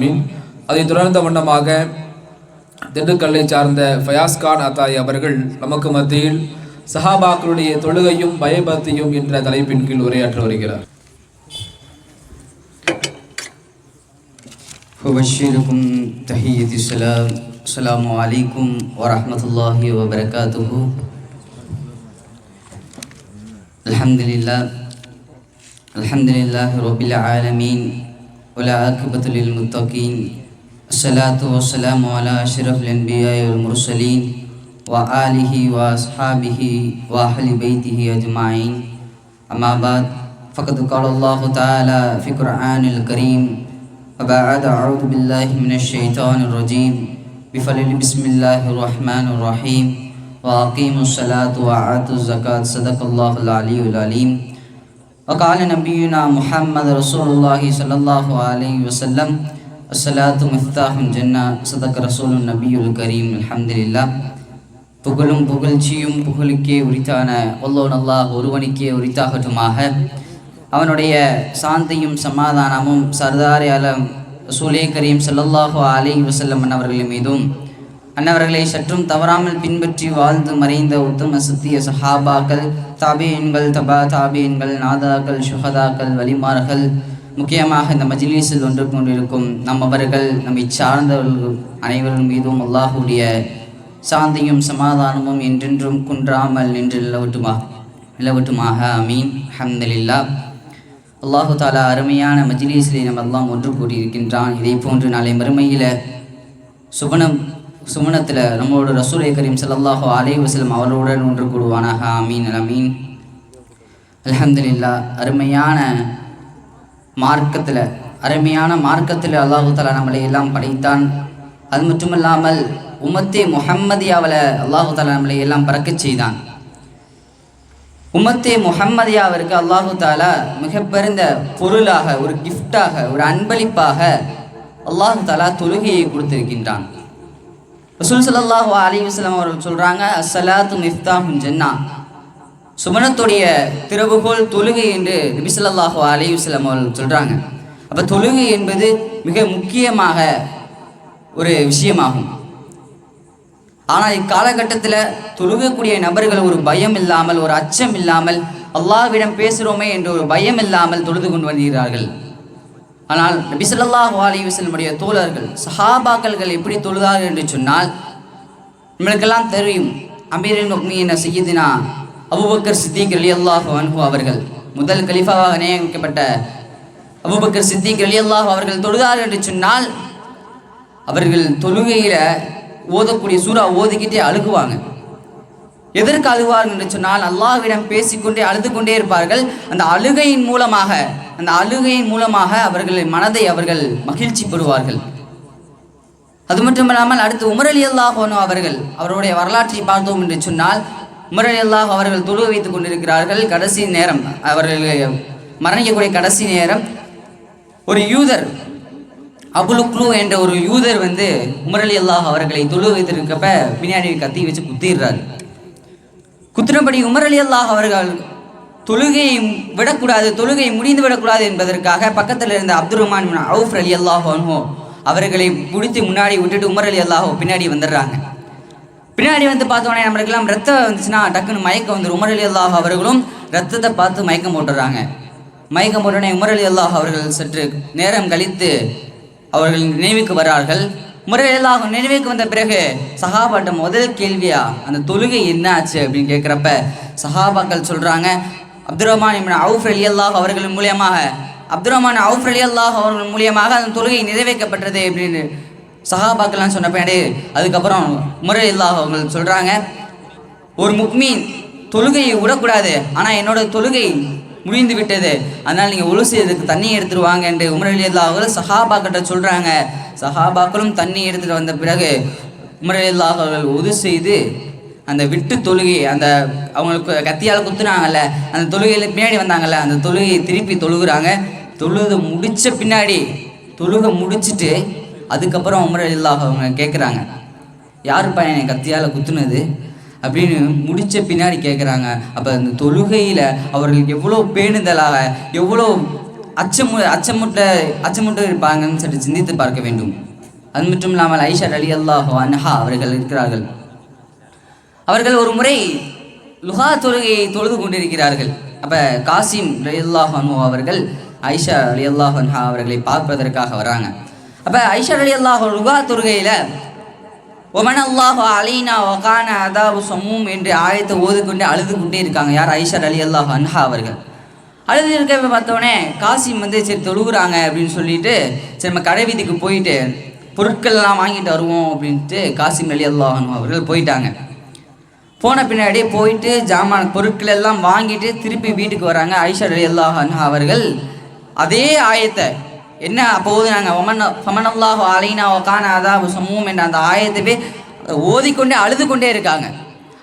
மீன் அதைத் தொடர்ந்த வண்ணமாக திண்டுக்கல்லை சார்ந்த ஃபயாஸ் கான் அத்தாய் அவர்கள் நமக்கு மத்தியில் சஹாபாக்களுடைய தொழுகையும் பயபக்தியும் என்ற தலைப்பின் கீழ் உரையாற்ற வருகிறார் أبشركم تحية السلام السلام عليكم ورحمة الله وبركاته الحمد لله الحمد لله رب العالمين ولا عاقبة للمتقين. الصلاة والسلام على أشرف الأنبياء والمرسلين وآله وأصحابه وأهل بيته أجمعين. أما بعد فقد قال الله تعالى في القرآن الكريم وبعد أعوذ بالله من الشيطان الرجيم. بفضل بسم الله الرحمن الرحيم. وأقيموا الصلاة وآتوا الزكاة. صدق الله العلي العليم. وقال نبينا محمد رسول الله صلى الله عليه وسلم الصلاة مفتاح الجنة صدق رسول النبي الكريم الحمد لله புகழும் புகழ்ச்சியும் புகழுக்கே உரித்தான ஒல்லோன் அல்லாஹ் ஒருவனுக்கே உரித்தாகட்டுமாக அவனுடைய சாந்தியும் சமாதானமும் சர்தாரி அலம் ரசூலே கரீம் ஸல்லல்லாஹு அலைஹி வஸல்லம் அன்னவர்கள் மீதும் அன்னவர்களை சற்றும் தவறாமல் பின்பற்றி வாழ்ந்து மறைந்த உத்தம சுத்திய சஹாபாக்கள் தாபியன்கள் தபா தாபியன்கள் நாதாக்கள் சுஹதாக்கள் வலிமார்கள். முக்கியமாக இந்த மஜ்லிஸில் ஒன்று கொண்டிருக்கும் நம்மவர்கள் நம்மை சார்ந்தவர்கள் அனைவரும் மீதும் அல்லாஹுடைய சாந்தியும் சமாதானமும் என்றென்றும் குன்றாமல் நின்று நிலவட்டுமா? நிலவட்டுமாக அமீன் அஹமதுல்லா அல்லாஹு தாலா அருமையான மஜ்லீஸில் நம்ம எல்லாம் ஒன்று கூடியிருக்கின்றான். இதே போன்று நாளை மறுமையில் சுபனம் சுமணத்தில் நம்மளோட ரசூலை கரீம் ஸல்லல்லாஹு அலைஹி வஸல்லம் அவர்களுடன் ஒன்று கூடுவானாக. அமீன் அமீன். அல்ஹம்துலில்லா அருமையான மார்க்கத்தில் அருமையான மார்க்கத்தில் அல்லாஹு தாலா நம்மளை எல்லாம் படைத்தான். அது மட்டுமல்லாமல் உமத்தே முஹம்மதியாவில் அல்லாஹு தாலா நம்மளை எல்லாம் பறக்கச் செய்தான். உமத்தே முஹம்மதியாவிற்கு அல்லாஹு தாலா மிக பெருந்த பொருளாக ஒரு கிஃப்டாக ஒரு அன்பளிப்பாக அல்லாஹு தாலா தொழுகையை கொடுத்திருக்கின்றான். ரசூல் ஸல்லல்லாஹு அலைஹி வஸல்லம் அவர்கள் சொல்றாங்க அசலாத்து மிஃப்தாஹும் ஜன்னா. சுமணத்துடைய திறவுகோல் தொழுகை என்று நபி ஸல்லல்லாஹு அலைஹி வஸல்லம் அவர்கள் சொல்றாங்க. அப்ப தொழுகை என்பது மிக முக்கியமாக ஒரு விஷயமாகும். ஆனால் இக்காலகட்டத்தில் தொழுகக்கூடிய நபர்கள் ஒரு பயம் இல்லாமல் ஒரு அச்சம் இல்லாமல் அல்லாஹ்விடம் பேசுகிறோமே என்ற ஒரு பயம் இல்லாமல் தொழுது கொண்டு வருகிறார்கள். ஆனால் நபி ஸல்லல்லாஹு அலைஹி தோழர்கள் சஹாபாக்கள்கள் எப்படி தொழுதார்கள் என்று சொன்னால் நம்மளுக்கெல்லாம் தெரியும் அமீரின் என்ன சையதினா அபூபக்கர் சித்திக் அல்லாஹ் அன்ஹு அவர்கள் முதல் கலிஃபாவாக நியமிக்கப்பட்ட அபூபக்கர் சித்திக் அல்லாஹ் அவர்கள் தொழுதார்கள் என்று சொன்னால் அவர்கள் தொழுகையில் ஓதக்கூடிய சூறா ஓதிக்கிட்டே அழுகுவாங்க. எதற்கு அழுவார்கள் என்று சொன்னால் அல்லாஹ்விடம் பேசிக்கொண்டே அழுது கொண்டே இருப்பார்கள். அந்த அழுகையின் மூலமாக அந்த அழுகையின் மூலமாக அவர்கள் மனதை அவர்கள் மகிழ்ச்சி பெறுவார்கள். அது மட்டுமில்லாமல் அடுத்து உமர் அலி அவர்கள் அவருடைய வரலாற்றை பார்த்தோம் என்று சொன்னால் உமர் அலி அல்லாஹ் அவர்கள் தொழுக வைத்துக் கொண்டிருக்கிறார்கள். கடைசி நேரம் அவர்கள் மரணிக்கக்கூடிய கடைசி நேரம். ஒரு யூதர் அபுலுக்லு என்ற ஒரு யூதர் வந்து உமர் அலி அல்லாஹ் அவர்களை தொழு வைத்திருக்கப்ப பின்னாடி கத்தி வச்சு குத்திடுறாரு. குத்திரம்படி உமர் அலி அல்லாஹ் அவர்கள் தொழுகையை விடக்கூடாது தொழுகை முடிந்து விடக்கூடாது என்பதற்காக பக்கத்தில் இருந்த அப்துல் ரஹ்மான் அவுஃப் அலி அல்லாஹோ அவர்களை பிடித்து முன்னாடி விட்டுட்டு உமர் அலி அல்லாஹோ பின்னாடி வந்துடுறாங்க. பின்னாடி வந்து பார்த்தோன்னே நம்மளுக்கெல்லாம் ரத்தம் வந்துச்சுன்னா டக்குன்னு மயக்கம் வந்து உமர் அலி அல்லாஹ் அவர்களும் ரத்தத்தை பார்த்து மயக்கம் போட்டுறாங்க மயக்கம் போட்டோடனே உமர் அலி அல்லாஹ் அவர்கள் சற்று நேரம் கழித்து அவர்கள் நினைவுக்கு வரார்கள் முறையெல்லாம் நினைவுக்கு வந்த பிறகு சஹாபாட்ட முதல் கேள்வியா அந்த தொழுகை என்ன ஆச்சு அப்படின்னு கேட்குறப்ப சஹாபாக்கள் சொல்கிறாங்க அப்துல் ரஹ்மான் இப்னு அவுஃப் அலி அல்லாஹ் அவர்கள் மூலியமாக அப்துல் ரஹ்மான் அவுஃப் அலி அல்லாஹ் அவர்கள் மூலியமாக அந்த தொழுகை நிறைவேற்றப்பட்டது அப்படின்னு சஹாபாக்கள்லாம் சொன்ன பின்னாடி அதுக்கப்புறம் முறை அல்லாஹ் அவர்கள் சொல்கிறாங்க ஒரு முக்மீன் தொழுகையை விடக்கூடாது ஆனால் என்னோட தொழுகை முடிந்து விட்டது. அதனால் நீங்கள் ஒழு செய்யறதுக்கு தண்ணி எடுத்துட்டு வாங்க என்று உமர் அலி அல்லாஹ் அவர்கள் சஹாபாக்கிட்ட சொல்கிறாங்க சஹாபாக்களும் தண்ணி எடுத்துகிட்டு வந்த பிறகு உமர் அலி அல்லாஹ் அவர்கள் ஒது செய்து அந்த விட்டு தொழுகை அந்த அவங்களுக்கு கத்தியால் குத்துனாங்கல்ல அந்த தொழுகையில் பின்னாடி வந்தாங்கல்ல அந்த தொழுகையை திருப்பி தொழுகிறாங்க. தொழுது முடித்த பின்னாடி தொழுகை முடிச்சிட்டு அதுக்கப்புறம் உமர் அலி அவங்க கேட்குறாங்க யாருப்பா என்னை கத்தியால் குத்துனது? அப்படின்னு முடிச்ச பின்னாடி கேட்குறாங்க அப்போ அந்த தொழுகையில் அவர்கள் எவ்வளோ பேணுதலாக எவ்வளோ அச்சமு அச்சமுட்ட அச்சமுட்டு இருப்பாங்கன்னு சற்று சிந்தித்து பார்க்க வேண்டும். அது மட்டும் இல்லாமல் ஐஷா அலி அல்லாஹ் அன்ஹா அவர்கள் இருக்கிறார்கள். அவர்கள் ஒரு முறை லுஹா தொழுகையை தொழுது கொண்டிருக்கிறார்கள். அப்போ காசிம் அலி அல்லாஹ் அவர்கள் ஐஷா அலி அல்லாஹ் அன்ஹா அவர்களை பார்ப்பதற்காக வராங்க. அப்போ ஐஷா அலி அல்லாஹ் லுஹா தொழுகையில் ஒமன் அல்லாஹ் அலீனா ஒகான அதாவு சமூம் என்று ஆயத்தை கொண்டே அழுது கொண்டே இருக்காங்க. யார்? ஐஷர் அலி அல்லாஹ் அன்ஹா அவர்கள். அழுது இருக்க பார்த்தோன்னே காசிம் வந்து சரி தொழுகுறாங்க அப்படின்னு சொல்லிட்டு சரி நம்ம கடை வீதிக்கு போயிட்டு பொருட்கள்லாம் வாங்கிட்டு வருவோம் அப்படின்ட்டு காசிம் அலி அல்லாஹ் அவர்கள் போயிட்டாங்க. போன பின்னாடி போயிட்டு ஜாமான் பொருட்கள் எல்லாம் வாங்கிட்டு திருப்பி வீட்டுக்கு வராங்க ஐஷர் அலி அல்லாஹ் அன்ஹா அவர்கள். அதே ஆயத்தை என்ன அப்போது நாங்கள் ஒமன் ஃபமன் அல்லாஹ் அலைனா ஒகான சமூம் என்ற அந்த ஆயத்தவே ஓதிக்கொண்டே அழுது கொண்டே இருக்காங்க.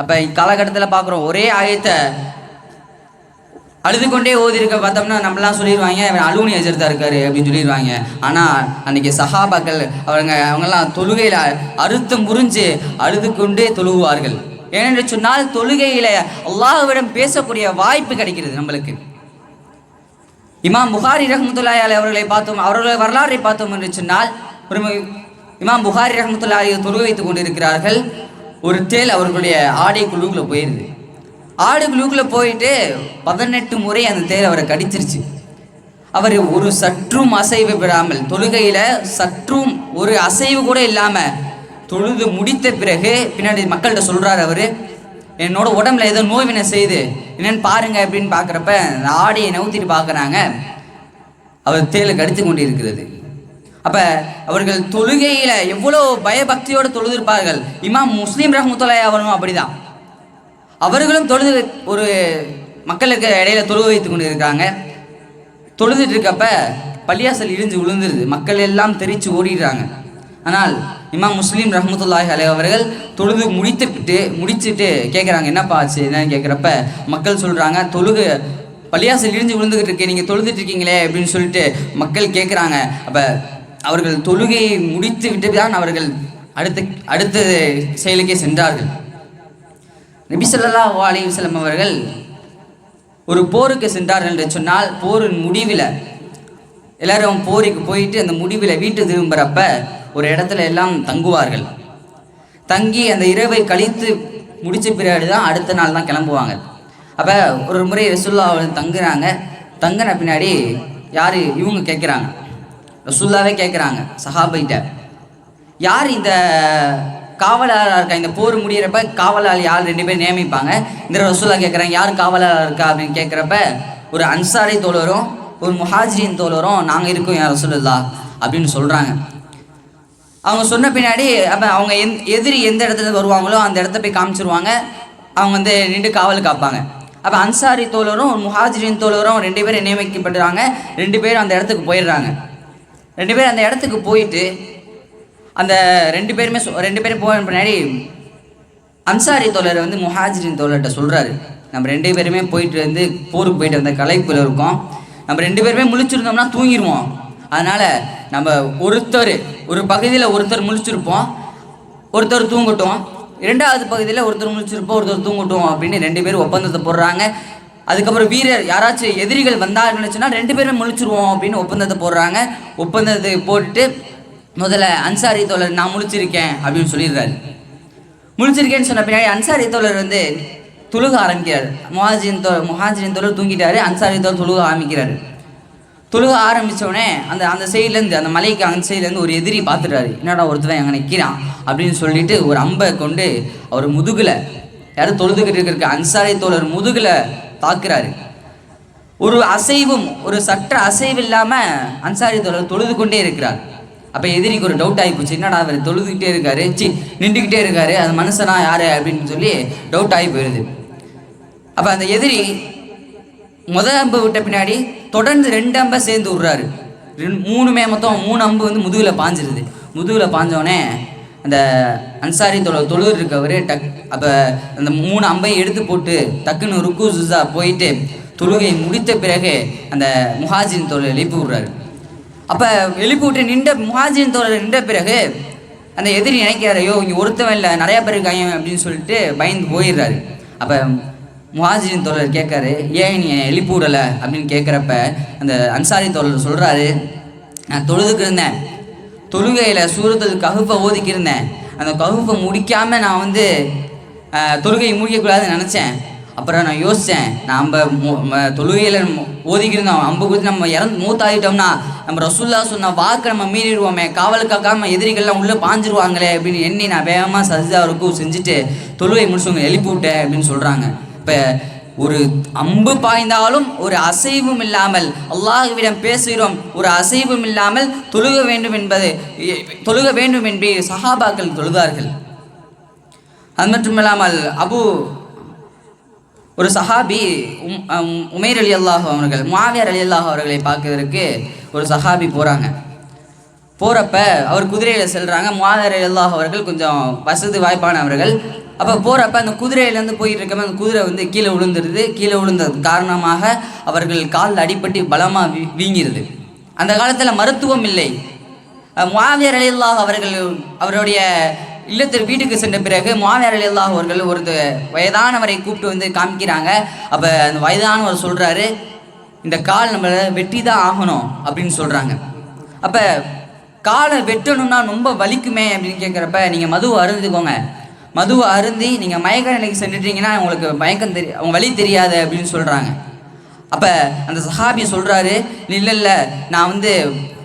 அப்போ இக்காலகட்டத்தில் பார்க்குறோம் ஒரே ஆயத்தை அழுது கொண்டே ஓதி இருக்க பார்த்தோம்னா நம்மளாம் சொல்லிடுவாங்க இவன் அலுவனி எஜர்த்தா இருக்காரு அப்படின்னு சொல்லிடுவாங்க ஆனால் அன்னைக்கு சஹாபாக்கள் அவங்க அவங்கெல்லாம் தொழுகையில் அறுத்தம் புரிஞ்சு அழுது கொண்டே தொழுவார்கள். ஏனென்று சொன்னால் தொழுகையில் அல்லாஹுவிடம் பேசக்கூடிய வாய்ப்பு கிடைக்கிறது நம்மளுக்கு. இமாம் புகாரி ரஹமத்துல்லாய் அலி அவர்களை பார்த்தோம் அவர்களை வரலாறை பார்த்தோம் என்று சொன்னால் ஒரு இமாம் புகாரி ரஹமத்துல்லாஹி தொழுகை வைத்துக் கொண்டிருக்கிறார்கள். ஒரு தேல் அவர்களுடைய ஆடை குழுக்குள்ள போயிருது. ஆடு குழுக்குள்ள போயிட்டு பதினெட்டு முறை அந்த தேல் அவரை கடிச்சிருச்சு. அவர் ஒரு சற்றும் அசைவு பெறாமல் தொழுகையில் சற்றும் ஒரு அசைவு கூட இல்லாமல் தொழுது முடித்த பிறகு பின்னாடி மக்கள்கிட்ட சொல்கிறார் அவர் என்னோட உடம்புல ஏதோ நோய்வினை செய்து என்னன்னு பாருங்க அப்படின்னு பார்க்குறப்ப அந்த ஆடையை நவுத்திட்டு பார்க்குறாங்க. அவர் தேலை கடித்து கொண்டு இருக்கிறது அப்போ அவர்கள் தொழுகையில் எவ்வளோ பயபக்தியோடு தொழுதிருப்பார்கள். இமாம் முஸ்லீம் ரஹமத்துல்லாய் அவனும் அப்படிதான். அவர்களும் தொழுது ஒரு மக்களுக்கு இடையில தொழுக வைத்து கொண்டு இருக்காங்க தொழுதுட்டு இருக்கப்ப பள்ளியாசல் இடிஞ்சு விழுந்துருது. மக்கள் எல்லாம் தெரிச்சு ஓடிடுறாங்க. ஆனால் இமாம் முஸ்லீம் ரஹமத்துல்லாஹி அலை அவர்கள் தொழுது முடித்துட்டு முடிச்சுட்டு கேட்குறாங்க என்னப்பா ஆச்சு? என்னன்னு கேட்குறப்ப மக்கள் சொல்கிறாங்க தொழுகு பள்ளியாசல் இடிஞ்சு விழுந்துகிட்டு இருக்கு நீங்கள் தொழுதுட்டு இருக்கீங்களே அப்படின்னு சொல்லிட்டு மக்கள் கேட்குறாங்க அப்போ அவர்கள் தொழுகையை முடித்து விட்டு தான் அவர்கள் அடுத்த அடுத்த செயலுக்கே சென்றார்கள். நபிசல்லா ஸல்லல்லாஹு அலைஹி அவர்கள் ஒரு போருக்கு சென்றார்கள் என்று சொன்னால் போரின் முடிவில் எல்லாரும் போருக்கு போயிட்டு அந்த முடிவில் வீட்டு திரும்புகிறப்ப ஒரு இடத்துல எல்லாம் தங்குவார்கள். தங்கி அந்த இரவை கழித்து முடிச்ச பிறகு தான் அடுத்த நாள் தான் கிளம்புவாங்க. அப்போ ஒரு முறை ரசுல்லா தங்குறாங்க. தங்கின பின்னாடி யார்? இவங்க கேட்குறாங்க ரசுல்லாவே கேட்குறாங்க சஹாபைட்ட யார் இந்த காவலாளராக இருக்கா? இந்த போர் முடிகிறப்ப காவலாளர் யார்? ரெண்டு பேர் நியமிப்பாங்க. இந்த ரசூலா கேட்குறாங்க யார் காவலாளர் இருக்கா? அப்படின்னு கேட்குறப்ப ஒரு அன்சாரி தோழரும் ஒரு முஹாஜின் தோழரும் நாங்கள் இருக்கோம் யார் ரசூலுல்லா அப்படின்னு சொல்கிறாங்க அவங்க சொன்ன பின்னாடி அப்போ அவங்க எந் எதிரி எந்த இடத்துல வருவாங்களோ அந்த இடத்த போய் காமிச்சிருவாங்க. அவங்க வந்து நின்று காவல் காப்பாங்க. அப்போ அன்சாரி தோழரும் முஹாஜிரின் தோழரும் ரெண்டு பேரும் நியமிக்கப்படுறாங்க ரெண்டு பேரும் அந்த இடத்துக்கு போயிடுறாங்க. ரெண்டு பேரும் அந்த இடத்துக்கு போயிட்டு அந்த ரெண்டு பேருமே ரெண்டு பேரும் போன பின்னாடி அன்சாரி தோழர் வந்து முஹாஜிரின் தோழர்கிட்ட சொல்கிறாரு நம்ம ரெண்டு பேருமே போயிட்டு வந்து போருக்கு போயிட்டு வந்த கலைப்பில் இருக்கோம். நம்ம ரெண்டு பேருமே முழிச்சிருந்தோம்னா தூங்கிடுவோம் அதனால் நம்ம ஒருத்தர் ஒரு பகுதியில் ஒருத்தர் முழிச்சிருப்போம் ஒருத்தர் தூங்கட்டும் இரண்டாவது பகுதியில் ஒருத்தர் முழிச்சிருப்போம் ஒருத்தர் தூங்கட்டும் அப்படின்னு ரெண்டு பேரும் ஒப்பந்தத்தை போடுறாங்க. அதுக்கப்புறம் வீரர் யாராச்சும் எதிரிகள் வந்தால் நினச்சுன்னா ரெண்டு பேரும் முழிச்சிருவோம் அப்படின்னு ஒப்பந்தத்தை போடுறாங்க. ஒப்பந்தத்தை போட்டுட்டு முதல்ல அன்சாரி தோழர் நான் முழிச்சிருக்கேன் அப்படின்னு சொல்லிடுறாரு. முழிச்சிருக்கேன்னு சொன்ன பின்னாடி அன்சாரி தோழர் வந்து துழுக ஆரம்பிக்கிறார். முஹாஜின் தோ முஹாஜின் தோழர் தூங்கிட்டாரு அன்சாரி தோழர் துழுக ஆரம்பிக்கிறாரு. தொழுக ஆரம்பித்தோடனே அந்த அந்த சைட்லேருந்து அந்த மலைக்கு அந்த சைட்லேருந்து ஒரு எதிரி பார்த்துட்டாரு என்னடா ஒருத்தவன் அங்கே நிற்கிறான் அப்படின்னு சொல்லிட்டு ஒரு அம்பை கொண்டு அவர் முதுகில் யாரும் தொழுதுகிட்டு இருக்க அன்சாரி தோழர் முதுகில் தாக்குறாரு. ஒரு அசைவும் ஒரு சற்ற அசைவு இல்லாமல் அன்சாரி தோழர் தொழுது கொண்டே இருக்கிறார். அப்போ எதிரிக்கு ஒரு டவுட் ஆகிப்போச்சு என்னடா அவர் தொழுதுகிட்டே இருக்காரு? சி நின்றுக்கிட்டே இருக்காரு. அந்த மனுஷனா யாரு? அப்படின்னு சொல்லி டவுட் ஆகி போயிடுது அப்போ அந்த எதிரி முதல் அம்பு விட்ட பின்னாடி தொடர்ந்து ரெண்டு அம்பை சேர்ந்து விட்றாரு. ரெண்டு மூணுமே மொத்தம் மூணு அம்பு வந்து முதுகில் பாஞ்சிருது. முதுகில் பாஞ்சோடனே அந்த அன்சாரி தொழு தொழுது இருக்கவர் டக் அப்போ அந்த மூணு அம்பையும் எடுத்து போட்டு டக்குன்னு ருக்கு சுசா போயிட்டு தொழுகை முடித்த பிறகு அந்த முஹாஜின் தோழர் எழுப்பி விட்றாரு. அப்போ எழுப்பி விட்டு நின்ற முஹாஜின் தோழர் நின்ற பிறகு அந்த எதிரி நினைக்கிறாரு ஐயோ இங்கே ஒருத்தவன் இல்லை நிறையா பேர் இருக்காங்க அப்படின்னு சொல்லிட்டு பயந்து போயிடுறாரு. அப்போ முஹாஜிரின் தோழர் கேட்காரு ஏன் நீ என்னை எழுப்பி விடலை? அப்படின்னு கேட்குறப்ப அந்த அன்சாரி தோழர் சொல்கிறாரு நான் தொழுதுக்கு இருந்தேன். தொழுகையில் சூரத்தில் ககுப்பை ஓதிக்கிருந்தேன் அந்த ககுப்பை முடிக்காமல் நான் வந்து தொழுகை தொழுகையை முடிக்கக்கூடாதுன்னு நினச்சேன். அப்புறம் நான் யோசித்தேன் நாம் தொழுகையில் ஓதிக்கிருந்தோம் அம்பு குறித்து நம்ம இறந்து மூத்தாயிட்டோம்னா நம்ம ரசுல்லா சொன்ன வாக்கு நம்ம மீறிடுவோமே. காவல் காக்காமல் எதிரிகள்லாம் உள்ளே பாஞ்சிருவாங்களே அப்படின்னு எண்ணி நான் வேகமாக சஜிதா இருக்கும் செஞ்சுட்டு தொழுகை முடிச்சவங்க எழுப்பி விட்டேன் அப்படின்னு சொல்கிறாங்க இப்போ ஒரு அம்பு பாய்ந்தாலும் ஒரு அசைவும் இல்லாமல் அல்லாஹ்விடம் பேசுகிறோம் ஒரு அசைவும் இல்லாமல் தொழுக வேண்டும் என்பது தொழுக வேண்டும் என்று சஹாபாக்கள் தொழுதார்கள். அது மட்டும் இல்லாமல் அபு ஒரு சஹாபி உம் உம் அலி அல்லாஹ் அவர்கள் மாவியார் அலி அல்லாஹ் அவர்களை பார்க்கறதுக்கு ஒரு சஹாபி போகிறாங்க போகிறப்ப அவர் குதிரையில் செல்கிறாங்க மாவியார் அலி அல்லாஹ் அவர்கள் கொஞ்சம் வசதி வாய்ப்பானவர்கள். அப்போ போகிறப்ப அந்த குதிரையிலேருந்து போயிட்டு இருக்கப்ப அந்த குதிரை வந்து கீழே விழுந்துருது. கீழே விழுந்தது காரணமாக அவர்கள் காலில் அடிபட்டு பலமாக வீ வீங்கிருது. அந்த காலத்தில் மருத்துவம் இல்லை. மாவியர் அலில்லாஹ் அவர்கள் அவருடைய இல்லத்தில் வீட்டுக்கு சென்ற பிறகு முவாவியர் அலில்லாஹ் அவர்கள் ஒரு வயதானவரை கூப்பிட்டு வந்து காமிக்கிறாங்க. அப்போ அந்த வயதானவர் சொல்கிறாரு இந்த கால் நம்மளை வெட்டி தான் ஆகணும் அப்படின்னு சொல்கிறாங்க அப்போ காலை வெட்டணும்னா ரொம்ப வலிக்குமே அப்படின்னு கேட்குறப்ப நீங்கள் மதுவை அருந்துக்கோங்க. மதுவை அருந்தி நீங்கள் மயக்க நிலைக்கு சென்றுட்டீங்கன்னா உங்களுக்கு மயக்கம் தெரிய அவங்க வழி தெரியாது அப்படின்னு சொல்கிறாங்க அப்போ அந்த சஹாபி சொல்கிறாரு இல்லை இல்லை நான் வந்து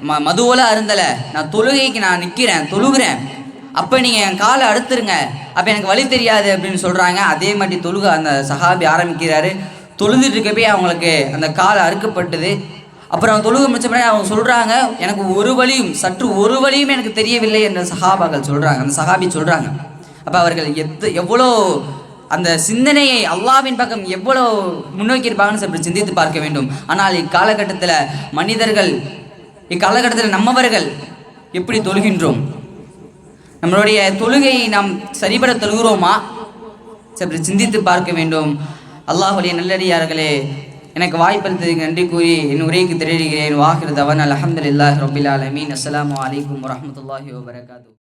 ம மதுவோல அருந்தலை. நான் தொழுகைக்கு நான் நிற்கிறேன் தொழுகிறேன். அப்போ நீங்கள் என் காலை அறுத்துருங்க. அப்போ எனக்கு வழி தெரியாது அப்படின்னு சொல்கிறாங்க அதே மாதிரி தொழுக அந்த சஹாபி ஆரம்பிக்கிறாரு. தொழுதுட்டு இருக்கப்பே அவங்களுக்கு அந்த கால் அறுக்கப்பட்டது. அப்புறம் தொழுக முடிச்ச பிறகு அவங்க சொல்கிறாங்க எனக்கு ஒரு வழியும் சற்று ஒரு வழியும் எனக்கு தெரியவில்லை என்ற சஹாபாக்கள் சொல்கிறாங்க அந்த சஹாபி சொல்கிறாங்க அப்போ அவர்கள் எத்து எவ்வளோ அந்த சிந்தனையை அல்லாவின் பக்கம் எவ்வளோ முன்னோக்கி இருப்பாங்கன்னு சற்று சிந்தித்து பார்க்க வேண்டும். ஆனால் இக்காலகட்டத்தில் மனிதர்கள் இக்காலகட்டத்தில் நம்மவர்கள் எப்படி தொழுகின்றோம்? நம்மளுடைய தொழுகையை நாம் சரிபட தொழுகிறோமா? சற்று சிந்தித்து பார்க்க வேண்டும். அல்லாஹுடைய நல்லடியார்களே எனக்கு வாய்ப்பளித்ததுக்கு நன்றி கூறி என் உரைக்கு திரையிடுகிறேன். வாகிறது அவன் அலமதுல்லாஹ் ரபில் ஆலமீன். அஸ்ஸலாமு அலைக்கும் வரஹ்மத்துல்லாஹி வபரகாத்து